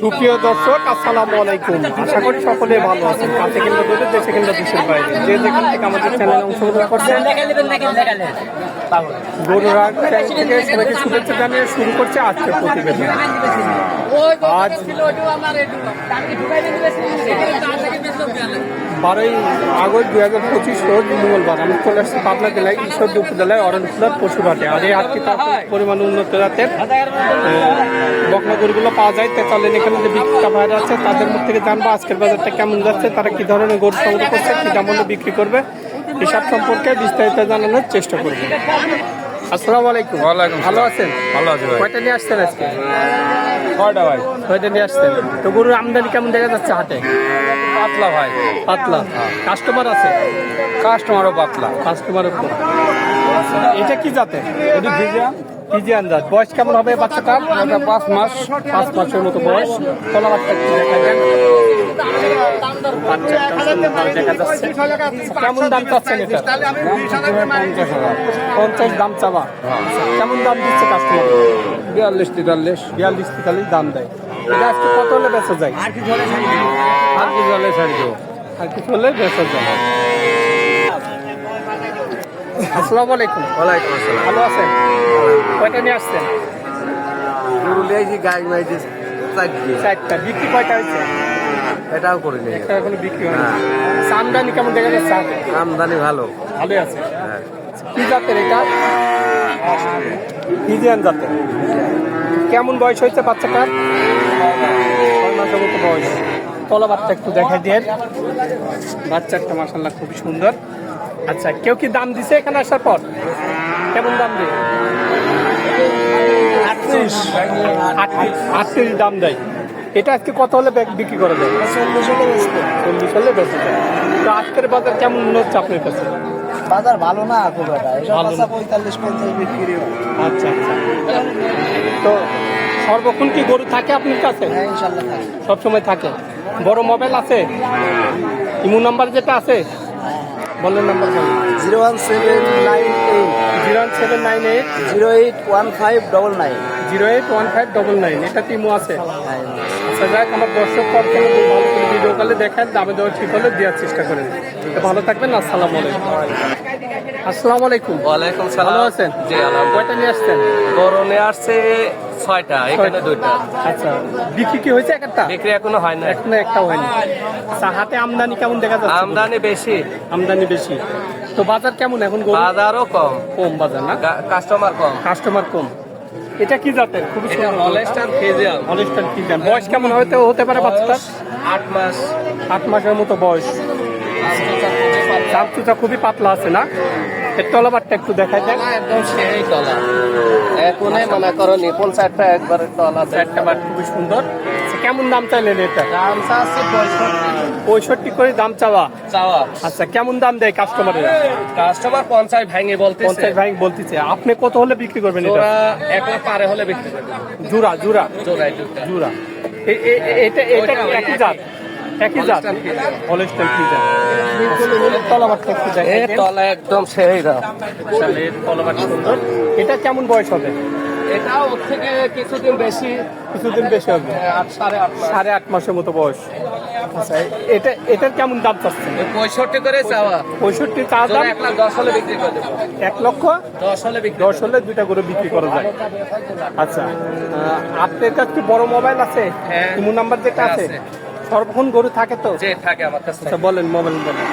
সুপ্রিয় দর্শক আসসালামু আলাইকুম। আশা করি সকলে ভালো আছেন। কাছে কিন্তু দূরে দেশে কিন্তু দেশের বাইরে যে যেখান থেকে আমাদের চ্যানেলে অংশগ্রহণ করছেন থেকে সবাইকে শুভেচ্ছা জানিয়ে শুরু করছে আজকের প্রতিবেদন। আজ বারোই আগস্ট দুই হাজার পঁচিশ রোজ মঙ্গলবার। আমি চলে আসছি পাবনা জেলায় ঈশ্বরদী উপজেলায় অরণখোলার পশুরহাটে। আর এই হাটটি পরিমাণ উন্নত জাতের বকনা গরুগুলো পাওয়া যায়। তেতালেন এখানে যে বিক্রেতা ভাইরা আছে তাদের মুখ থেকে জানব আজকের বাজারটা কেমন যাচ্ছে তারা কি ধরনের গরু সংগ্রহ করছে কি দাম বিক্রি করবে এসব সম্পর্কে বিস্তারিত জানানোর চেষ্টা করবে। আসসালামু আলাইকুম। ওয়ালাইকুম ভালো আছেন? ভালো আছে ভাই। কয়টা নিয়ে আসছেন আজকে? কয়টা ভাই। কয়টা নিয়ে আসছেন। তো গরুর আমদানি কেমন দেখা যাচ্ছে হাটে? পাতলা ভাই। পাতলা। কাস্টমার আছে? কাস্টমারও পাতলা। কাস্টমার উপর এটা কি জাতে এটি ভিজা ফিজিয়ান জাত। বয়স কেমন হবে বাচ্চাটার? এটা পাঁচ মাস। পাঁচ মাসের মতো বয়স। কলা বাচ্চা একটু দেখা যাচ্ছে কেমন দাম চাচ্ছেন এটা? পঞ্চাশ দাম চাওয়া। কেমন দাম দিচ্ছে কাস্টমার বিয়াল্লিশ তেতাল্লিশ বিয়াল্লিশ তেতাল্লিশ দাম দেয়। এটা আজকে কত হলে বেচা যায়? আর কি জলে ছাড়ি দেবো। আর কিছু হলে বেচা যায়। আসসালামু আলাইকুম। ওয়ালাইকুম আসসালাম। ভালো আছেন? কয়টা নিয়ে আসছেন? গরু লিয়েছি গাই মাইছি চারটা। বিক্রি কয়টা হয়েছে? এটাও করে নিয়ে একটা এখনও বিক্রি হয়নি। আচ্ছা, আমদানি কেমন দেখা যাচ্ছে? আমদানি ভালো। ভালোই আছে। হ্যাঁ। কি জাতের এটা? ফিজিয়ান জাতের কেমন বয়স হয়েছে বাচ্চাটার? মতো বয়স। তলা বাচ্চা একটু দেখা দিয়ে বাচ্চাটা মাসাল্লাহ খুবই সুন্দর। আচ্ছা কেউ কি দাম দিছে এখানে আসার পর? কেমন দাম দিয়ে? আটত্রিশ। আটত্রিশ দাম দেয়। এটা আজকে কত হলে বিক্রি করা যায়? চল্লিশ হলে চল্লিশ হলে যায় তো আজকের বাজার কেমন মনে হচ্ছে আপনার কাছে? বাজার ভালো না খুব একটা। এসব বাচ্চা পঁয়তাল্লিশ পঞ্চাশ বিক্রি হয়। আচ্ছা আচ্ছা। তো সর্বক্ষণ কি গরু থাকে আপনার কাছে? হ্যাঁ ইনশাল্লাহ থাকে। সবসময় থাকে। বড় মোবাইল আছে? ইমো নাম্বার যেটা আছে? বলেন নাম্বার বলেন। Zero one seven nine eight. Zero one seven nine eight. Zero eight one five double nine. Zero eight one five double nine. এটা ইমো আছে। আচ্ছা যাক আমার দর্শক ভালো করে ভিডিও কলে দেখেন দামে দেওয়া ঠিক হলে দেওয়ার চেষ্টা করেন। ভালো থাকবেন আসসালামু আলাইকুম। আসসালামু আলাইকুম। ওয়ালাইকুম ভালো সালাম আছেন? জি আলহামদুলিল্লাহ। কয়টা নিয়ে আসছেন? আসছে ছয়টা এখানে দুইটা। আচ্ছা বিক্রি কি হয়েছে একটা? বিক্রি এখনও হয় না এখনও একটা হয়নি। আচ্ছা হাতে আমদানি কেমন দেখা যাচ্ছে? আমদানি বেশি। আমদানি বেশি। তো বাজার কেমন এখন বাজারও কম। কম বাজার না? কাস্টমার কম। কাস্টমার কম। এটা কি জাতের? খুবই জান বয়স কেমন হয়তো হতে পারে বাচ্চাটার? আট মাস। আট মাসের মতো বয়স। চামচুটা খুবই পাতলা আছে না? এর তলাবারটা একটু দেখাই দেন। একদম সেই তলা। এখনে মনে করো নিপুণ চারটা একবারে তলা একটা বার খুবই সুন্দর। আচ্ছা, কেমন দাম চাইলেন এটা? দাম চাচ্ছে পঁয়ষট্টি। করে দাম চাওয়া? চাওয়া। আচ্ছা কেমন দাম দেয় কাস্টমারেরা কাস্টমার পঞ্চাশ ভাঙে বলতেছে। পঞ্চাশ ভাই বলতেছে। আপনি কত হলে বিক্রি করবেন এটা? একবার পারে হলে বিক্রি করবে জুরা জুরা জোড়াই জুরা এটা এটা একই জাত? একই জাত? Holstein Friesian। হলস্টাইন ফ্রিজার তলাবারটা একটু এ দেখেন তলা একদম সেই দাম তাহলে তলাবার সুন্দর। এটা কেমন বয়স হবে? এটাও ওর থেকে কিছুদিন বেশি। কিছুদিন বেশি হবে? আট সাড়ে আট সাড়ে আট মাসের মতো বয়স। আচ্ছা এটা এটার কেমন দাম চাচ্ছেন? পঁয়ষট্টি করে চাওয়া। পঁয়ষট্টি চা দাম? এক লাখ দশ হলে বিক্রি করে দেবো। এক লক্ষ দশ হলে দশ হলে দুইটা করে বিক্রি করা যায়। আচ্ছা আপনার কাছে কি বড় মোবাইল আছে? হ্যাঁ। ইমো নাম্বার যেটা হ্যাঁ, আছে? আছে। সর্বক্ষণ গরু থাকে তো? যে থাকে আমার কাছে আচ্ছা বলেন মোবাইল বলেন।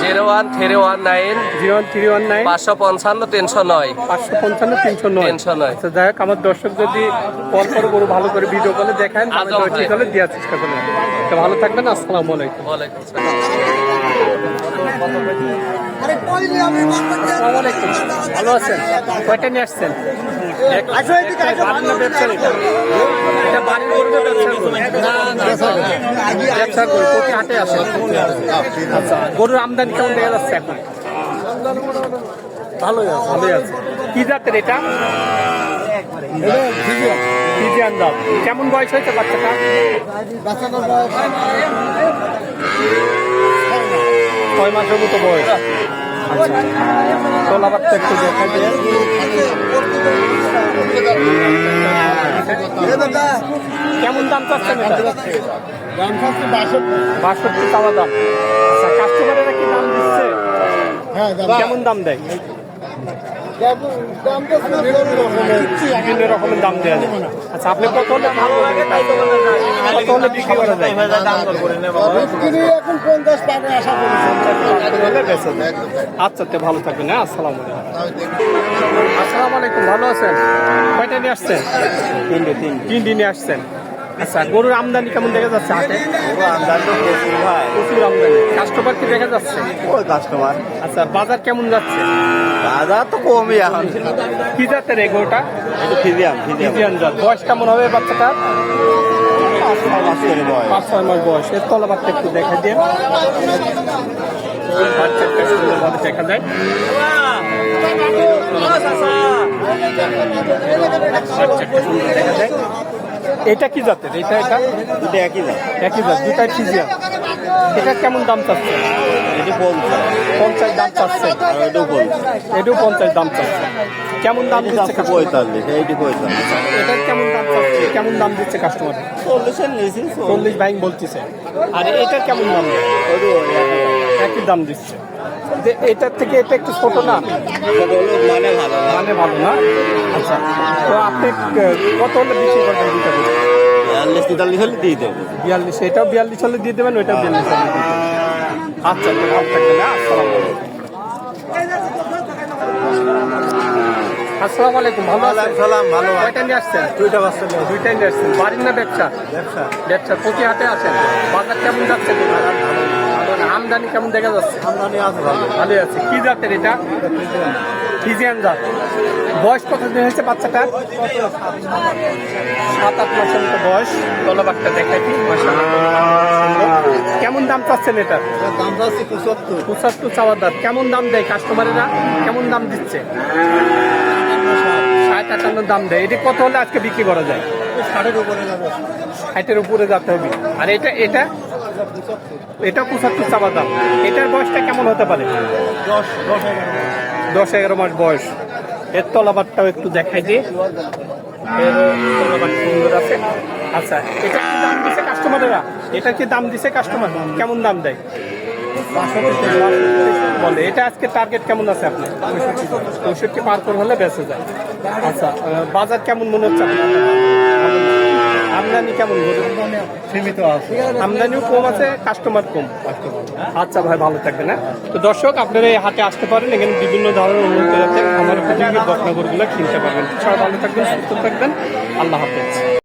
Zero one three one nine zero one three one nine পাঁচশো পঞ্চান্ন তিনশো নয়। পাঁচশো পঞ্চান্ন তিনশো নয়। তিনশো নয়। আচ্ছা যাই হোক আমার দর্শক যদি পর পর গরু ভালো করে ভিডিও কলে দেখেন আমি আজম ঠিক হলে দেওয়ার চেষ্টা করবেন। তো ভালো থাকবেন আসসালামু আলাইকুম। ওয়ালাইকুম আসসালাম আলাইকুম। ভালো আছেন? কয়টা নিয়ে আসছেন? এটা? এটা বাড়ির করবে ব্যবসার করবে, প্রতি হাটে আছে। আচ্ছা, গরুর আমদানি কেমন দেখা যাচ্ছে এখন? ভালোই আছে। ভালোই আছে। কি জাতের এটা? ফিজিয়ান। কেমন বয়স হয়েছে বাচ্চাটা? ছয় মাসের মতো বয়স। আচ্ছা। তোলাবারটা একটু দেখা দিয়ে কেমন দাম চাচ্ছেন বাষট্টি। চাওয়া দাম। আচ্ছা কাস্টমারেরা কি দাম দিচ্ছে? কেমন দাম দেয়? বিভিন্ন রকমের দাম দেওয়া যায়। আচ্ছা আপনি কত হলে ভালো লাগে? কত হলে বিক্রি করা যায়? এখন পঞ্চাশ টাকা আশা করি। হলে বেঁচে যায়। আচ্ছা তে ভালো থাকবেন হ্যাঁ? আসসালাম আলাইকুম। আসসালামু আলাইকুম ভালো আছেন? কয়টা নিয়ে আসছেন? তিন তিনটে নিয়ে আসছেন। আচ্ছা গরুর আমদানি কেমন দেখা যাচ্ছে হাটে? প্রচুর আমদানি। কাস্টমার কি দেখা যাচ্ছে? কাস্টমার আচ্ছা বাজার কেমন যাচ্ছে? দাদা তো কমই এখন। কি জাতের এই গরুটা? ফিজিয়াম জাত। বয়স কেমন হবে বাচ্চাটা পাঁচ ছয় মাস বয়স। এর তলাবারটা একটু দেখা দিয়ে বাচ্চাটা সুন্দরভাবে দেখা যায়। বাচ্চাটা সুন্দর দেখা যায়। এটা কি জাতের? এটা এটা? এটা একই দাম একই জাত দুটাই ফিজিয়াম এটা কেমন দাম চাচ্ছে? এটি পঞ্চাশ। পঞ্চাশ দাম চাচ্ছে। এটাও পঞ্চাশ। এটাও পঞ্চাশ দাম চাচ্ছে। কেমন দাম দিচ্ছে পঁয়তাল্লিশ এইটি পঁয়তাল্লিশ। এটার কেমন দাম চাচ্ছে? কেমন দাম দিচ্ছে কাস্টমার চল্লিশের নিয়েছি চল্লিশ। বলতেছে। আর এটার কেমন দাম। একই দাম দিচ্ছে। যে এটার থেকে এটা একটু ছোট না? মানে ভালো মানে ভালো না? আচ্ছা তো আপনি কত হলে বিক্রি করবেন দুটা বিয়াল্লিশ তেতাল্লিশ হলে দিয়ে দেবো। বিয়াল্লিশ এটাও বিয়াল্লিশ হলে দিয়ে দেবেন ওইটাও বিয়াল্লিশ হলে আচ্ছা তো ভালো থাকবেন হ্যাঁ? আসসালামু আলাইকুম। ভালো আছেন? ভালো কয়টা নিয়ে আসছেন? দুইটা বাচ্চা নিয়ে। দুইটাই নিয়ে আসছেন। বাড়ির না ব্যবসা? ব্যবসা। ব্যবসা প্রতি হাটে আছেন বাজার কেমন যাচ্ছে। আমদানি কেমন দেখা যাচ্ছে? আমদানি আছে ভালো। ভালোই আছে। কি জাতের এটা? ফিজিয়ান জাত। বয়স কত দিন হয়েছে বাচ্চাটা? সাত আট মাসের মতো বয়স। তলাবারটা দেখাই। কেমন দাম চাচ্ছেন এটা? দাম যাচ্ছে পঁচাত্তর। পঁচাত্তর চাওয়ার দাম। কেমন দাম দেয় কাস্টমারেরা কেমন দাম দিচ্ছে? ষাট আটান্ন দাম দেয়। এটা কত হলে আজকে বিক্রি করা যায়? ষাটের উপরে যাবে। ষাটের উপরে যেতে হবে। আর এটা এটা? এটা পঁচাত্তর চাওয়া দাম। এটার বয়সটা কেমন হতে পারে? দশ দশ এগারো। মাস বয়স। এর তলাবারটাও একটু দেখাই দিই। এর তলাবার সুন্দর আছে। আচ্ছা এটা কি দাম দিছে কাস্টমারেরা? এটা কি দাম দিছে কাস্টমার? কেমন দাম দেয়? বলে এটা আজকে টার্গেট কেমন আছে আপনার? পঁয়ষট্টি পার করে হলে বেঁচে যায়। আচ্ছা বাজার কেমন মনে হচ্ছে আপনার? আমদানি কেমন? সীমিত আছে। আমদানিও কম আছে কাস্টমার কম। আচ্ছা ভাই ভালো থাকবেন হ্যাঁ? তো দর্শক আপনারা এই হাটে আসতে পারেন এখানে বিভিন্ন ধরনের অনুমতি আছে আমার উপযোগী বকনগরগুলো কিনতে পারবেন। সবাই ভালো থাকবেন সুস্থ থাকবেন। আল্লাহ হাফেজ।